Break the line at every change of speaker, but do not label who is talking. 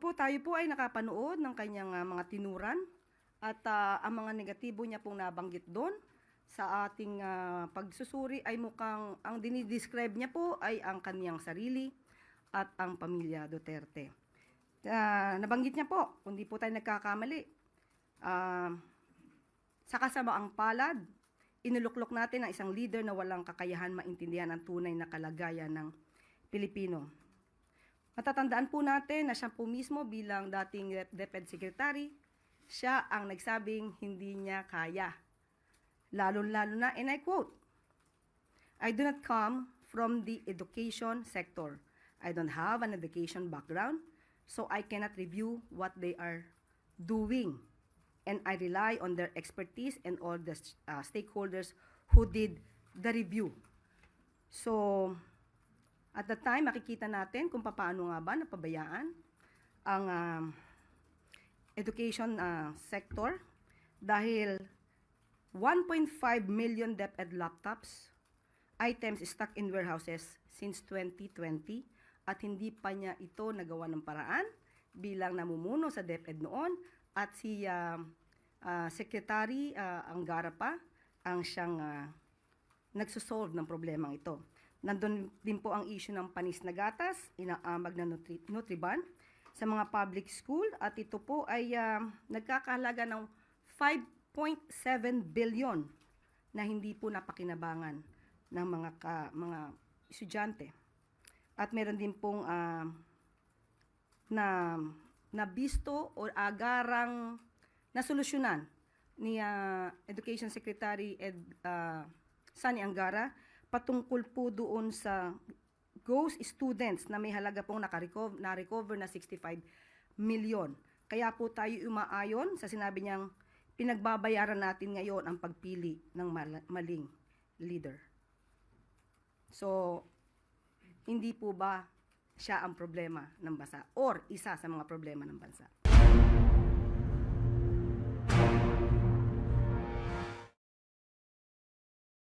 Opo, tayo po ay nakapanood ng kanyang ah, mga tinuran at ah, ang mga negatibo niya pong nabanggit doon sa ating ah, pagsusuri ay mukhang ang dinidescribe niya po ay ang kanyang sarili at ang pamilya Duterte. Ah, nabanggit niya po, kung di po tayo nagkakamali, ah, sa kasamaang palad, inuluklok natin ang isang leader na walang kakayahan maintindihan ang tunay na kalagayan ng Pilipino. Matatandaan po natin na siya po mismo bilang dating DepEd Secretary, siya ang nagsabing hindi niya kaya. Lalo-lalo na, and I quote, I do not come from the education sector. I don't have an education background, so I cannot review what they are doing. And I rely on their expertise and all the uh, stakeholders who did the review. So, at the time, makikita natin kung paano nga ba napabayaan ang um, education uh, sector dahil 1.5 million DepEd laptops items stuck in warehouses since 2020 at hindi pa niya ito nagawa ng paraan bilang namumuno sa DepEd noon at si uh, uh, Secretary uh, Angara pa ang siyang uh, nagsosolve ng problemang ito. Nandun din po ang issue ng panis na gatas, inaamag na nutri- Nutriban sa mga public school at ito po ay ah, nagkakahalaga ng 5.7 billion na hindi po napakinabangan ng mga ka, mga estudyante. At meron din pong ah, na nabisto o agarang nasolusyonan ni ah, Education Secretary Ed ah, Sani Angara patungkol po doon sa ghost students na may halaga pong nakarecover, na-recover na 65 million. Kaya po tayo umaayon sa sinabi niyang pinagbabayaran natin ngayon ang pagpili ng mal- maling leader. So, hindi po ba siya ang problema ng bansa or isa sa mga problema ng bansa?